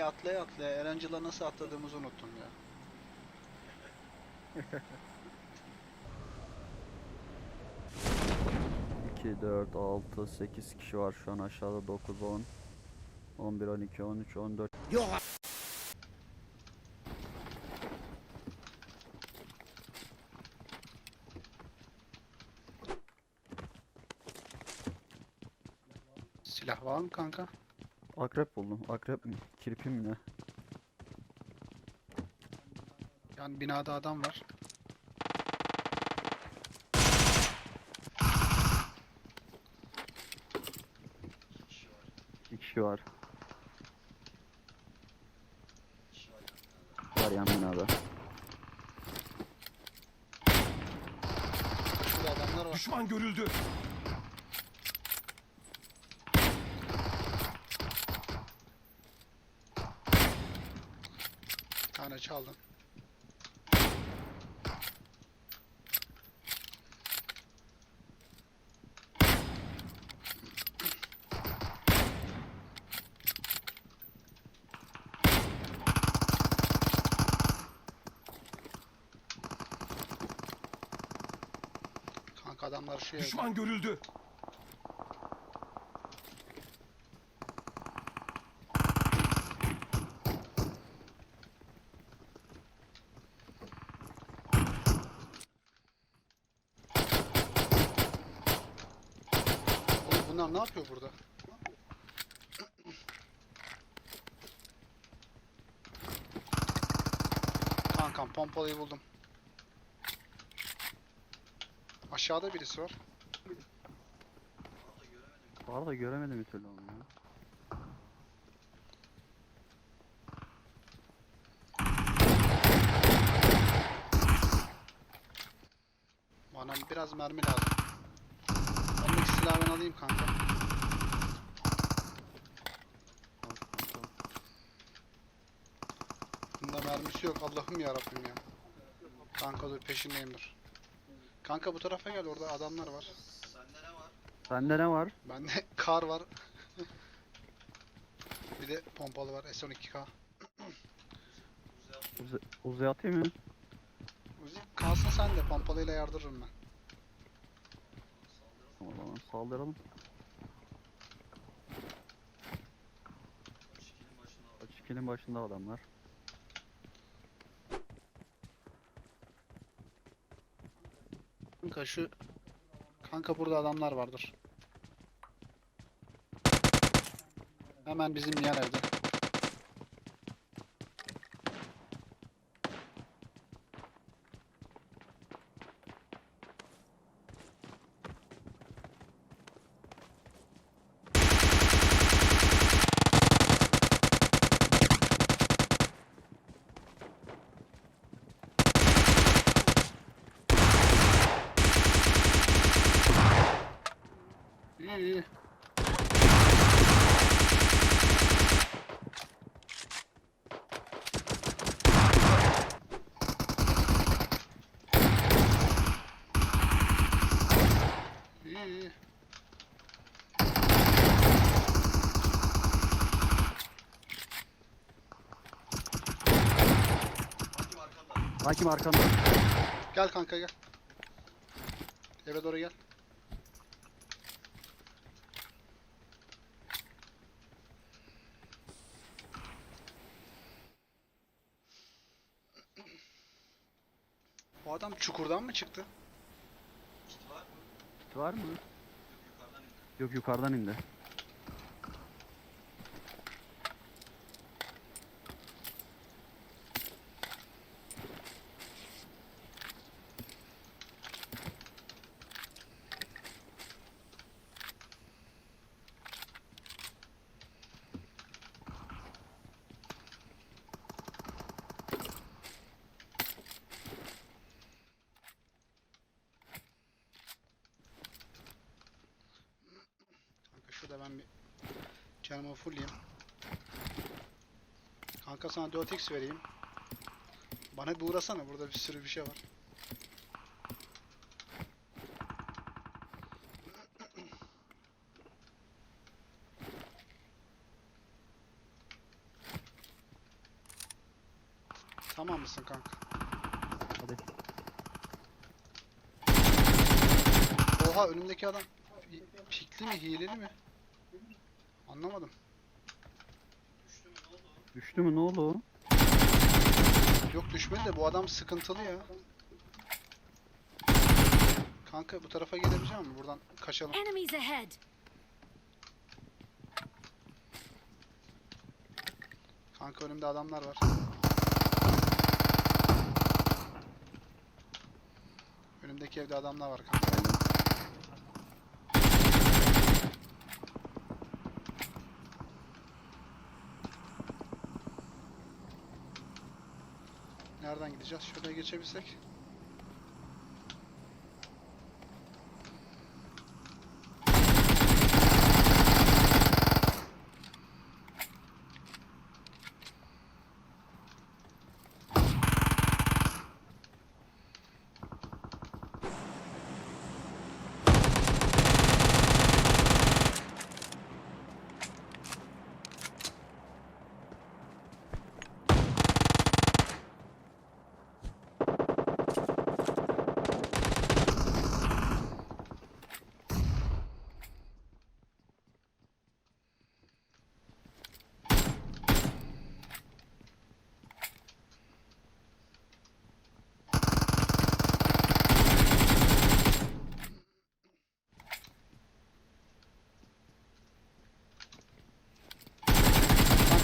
Gemiye atlaya atlaya Erencil'a nasıl atladığımızı unuttum ya. İki, dört, altı, sekiz kişi var şu an aşağıda 9, 10, 11, 12, 13, 14. Silah var mı kanka? Akrep buldum. Akrep mi? Kirpi mi ne? Yani binada adam var. İki kişi var. Var yan binada. Şurada adamlar var. Düşman görüldü. Çaldım. Kanka adamlar evde. Düşman görüldü. Oğlum bunlar ne yapıyor burada? Kankam pompalıyı buldum. Aşağıda birisi var. Var da göremedim bir türlü onu ya. Bana biraz mermi lazım. Silahı ben alayım kanka. Bunda mermisi yok Allah'ım yarabbim ya. Kanka dur peşindeyim dur. Kanka bu tarafa gel orada adamlar var. Sende ne var? Bende kar var. Bir de pompalı var S12K. Uzi, uzi atayım mı? Uzi kalsın sen de pompalıyla yardırırım ben. Saldıralım. Çikinin başında adamlar. Kanka şu Kanka burada adamlar vardır. Hemen bizim yer evde. Hakim arkanda. Gel kanka gel. Eve doğru gel. Bu adam çukurdan mı çıktı? Kit var mı? Yok yukarıdan indi. Kanka şurada ben bir canımı fullleyeyim. Kanka sana 4x vereyim. Bana bir uğrasana burada bir sürü bir şey var. Tamam mısın kanka? Hadi. Oha önümdeki adam pikli mi hileli mi? Anlamadım. Düştü mü ne oldu o? Yok düşmedi de bu adam sıkıntılı ya. Kanka bu tarafa gelebilecek mi? Buradan kaçalım. Enemies ahead! Kanka önümde adamlar var. Önümdeki evde adamlar var kanka. Nereden gideceğiz? Şuraya geçebilsek.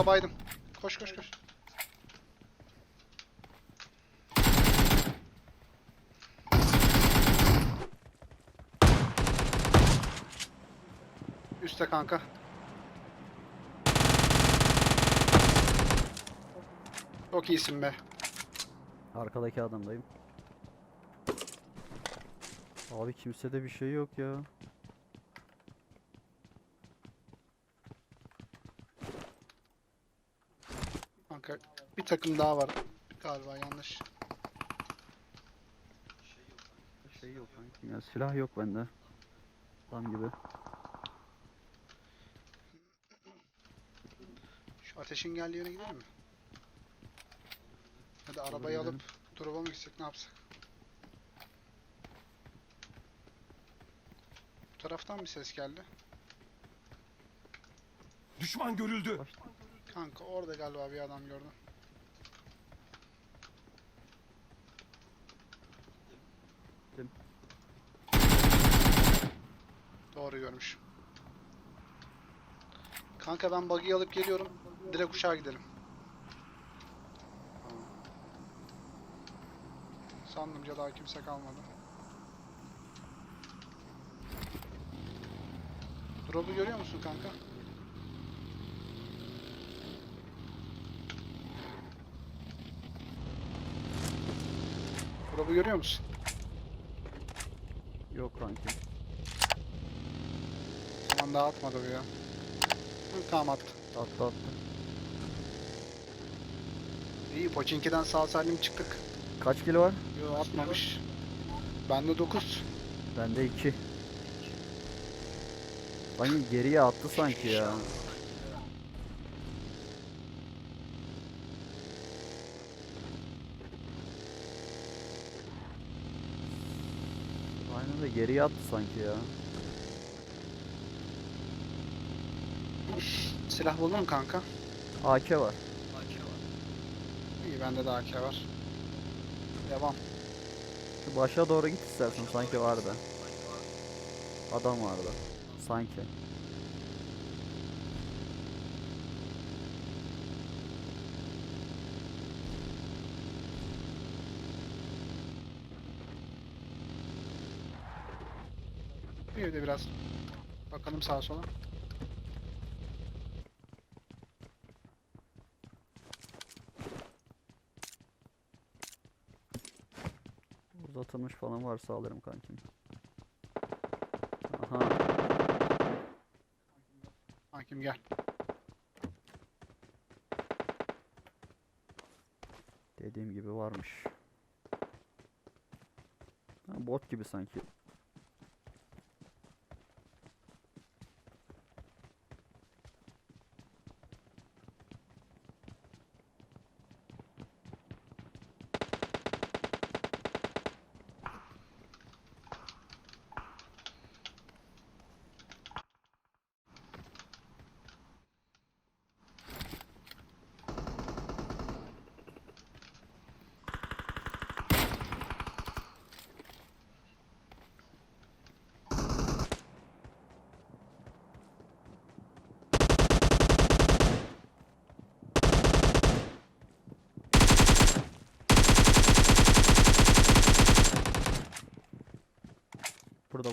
Kanka baydım. Koş koş koş. Üste kanka. Çok iyisin be. Arkadaki adamdayım. Abi kimsede bir şey yok ya. Kanka bir takım daha var galiba yanlış. Şey yok kanki ya. Silah yok bende. Adam gibi. Şu ateşin geldiği yere gidelim mi? Ya da arabayı gidelim. alıp drop'a mı gitsek ne yapsak? Bu taraftan bir ses geldi. Düşman görüldü. Kanka orada galiba bir adam gördüm. Doğru görmüş. Kanka ben bug'i alıp geliyorum. Direkt uçağa gidelim. Sandımca daha kimse kalmadı. Drop'u görüyor musun kanka? Drop'u görüyor musun? Yok kanki. Zaman daha atmadı bu ya. Hı, tamam attı. Attı attı. İyi Pochinki'den sağ salim çıktık. Kaç kilo var? Yo atmamış. Bende 9. Bende 2. Sanki geriye attı sanki ya. Aynen de geriye attı sanki ya. Silah buldun mu kanka? AK var. İyi bende de AK var. Devam. Şu başa doğru git istersen sanki vardı. Adam vardı. Sanki. Bir de biraz bakalım sağa sola. Uzatılmış falan varsa alırım kankim. Aha. Hakim gel. Dediğim gibi varmış. Ha, bot gibi sanki.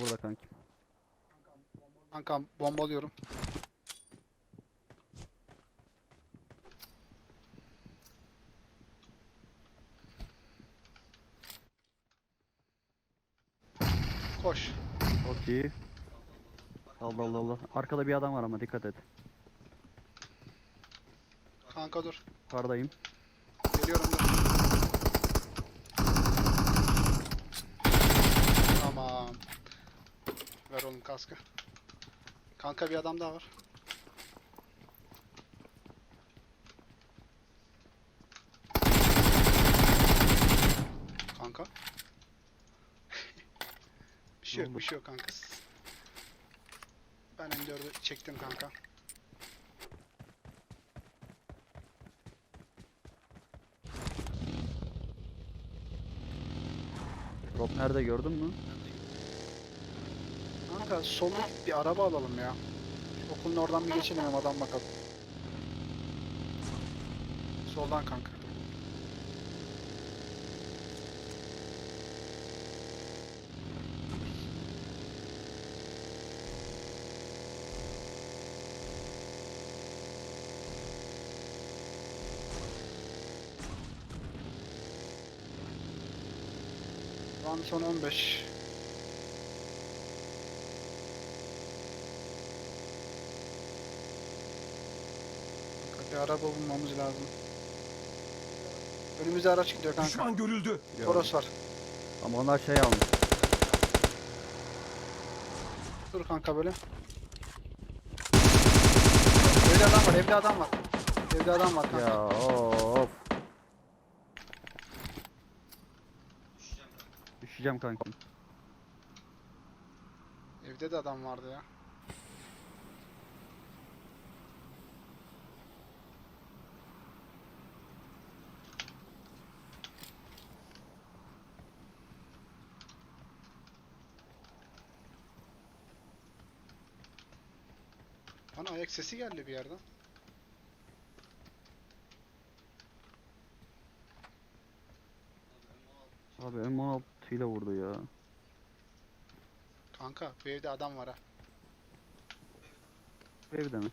Burada kankim. Kankam bombalıyorum. Koş. Çok iyi. Allah Allah Allah. Arkada bir adam var ama dikkat et. Kanka dur. Kardayım. Geliyorum dur. Tamam. Ver oğlum kaskı. Kanka bir adam daha var. Kanka. bir şey yok, bir şey yok kanka. Ben M4'ü çektim kanka. Drop nerede gördün mü? Kanka solda bir araba alalım ya. Okulun oradan bir geçelim adam bakalım. Soldan kanka. Şu son 15. bir araba bulmamız lazım. Önümüzde araç gidiyor kanka. Düşman görüldü. Toros var. Ama onlar şey almış. Dur kanka böyle. Evde adam var, evde adam var. Evde adam var kanka. Ya of. Düşeceğim kankim. Evde de adam vardı ya. Bana ayak sesi geldi bir yerden. Abi M16 ile vurdu ya. Kanka bu evde adam var ha. Evde mi?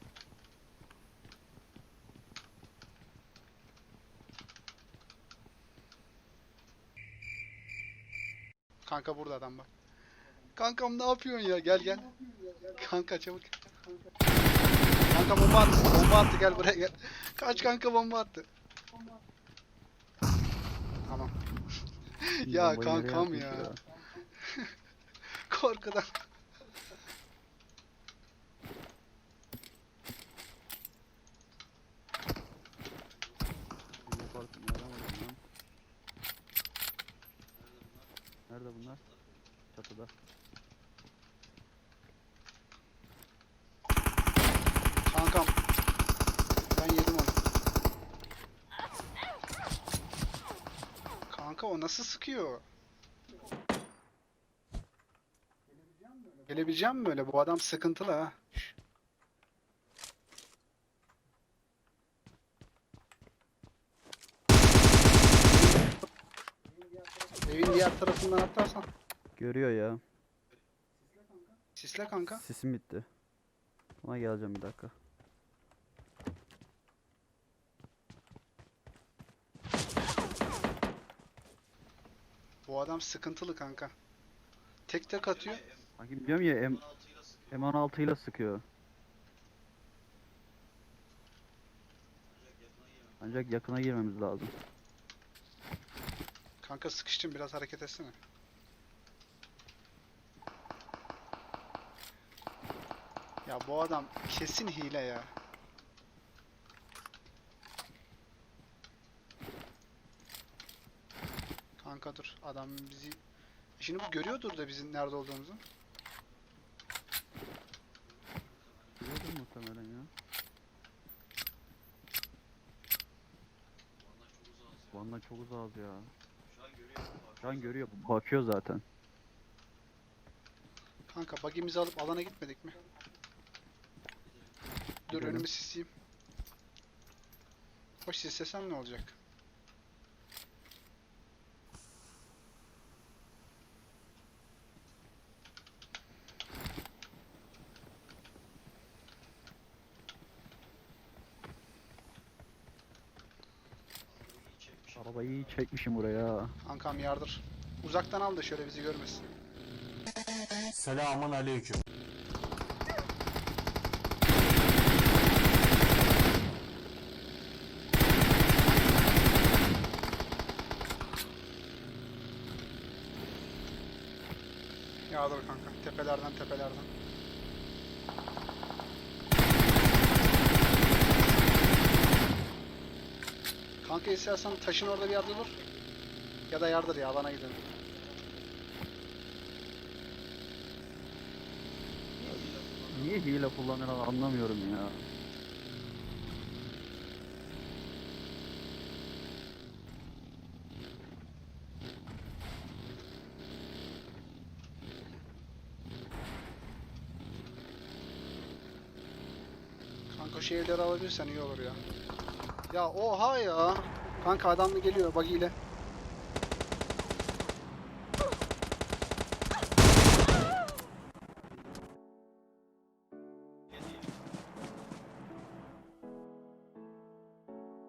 Kanka burada adam bak. Kankam ne yapıyorsun ya? Gel gel. Kanka çabuk. Kanka bomba attı. Bomba attı gel buraya gel. Kaç kanka bomba attı. Tamam. Ya kankam atmış ya. Korkudan. Nerede bunlar? Çatıda. Kankam. Ben yedim onu. Kanka o nasıl sıkıyor? Gelebileceğim mi böyle? Bu adam sıkıntılı ha. Evin diğer tarafından atlarsan. Görüyor ya. Sisle kanka. Sesim bitti. Ona geleceğim bir dakika. Bu adam sıkıntılı kanka. Tek tek atıyor. Sanki diyorum ya M M16 ile sıkıyor. Ancak yakına girmemiz lazım. Kanka sıkıştım biraz hareket etsene. Ya bu adam kesin hile ya. Kanka dur adam bizi Şimdi bu görüyordur da bizim nerede olduğumuzu. Biliyordur muhtemelen ya. Van'dan çok uzağız ya. Şu an görüyor. Bakıyor zaten. Kanka bagimizi alıp alana gitmedik mi? Dur Gidelim. önümü sisleyeyim. Hoş sislesem ne olacak? Arabayı iyi çekmişim buraya. Kankam yardır. Uzaktan al da şöyle bizi görmesin. Selamun aleyküm. Yağdır kanka. Tepelerden tepelerden. Kanka istersen taşın orada bir yerde dur. Ya da yardır ya alana gidelim. Niye hile kullanıyorlar anlamıyorum ya. Kanka şu evleri alabilirsen iyi olur ya. Ya oha ya. Kanka adam da geliyor buggy ile.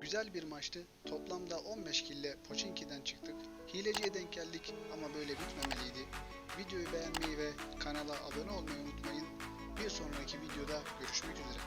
Güzel bir maçtı. Toplamda 15 kille Pochinki'den çıktık. Hileciye denk geldik ama böyle bitmemeliydi. Videoyu beğenmeyi ve kanala abone olmayı unutmayın. Bir sonraki videoda görüşmek üzere.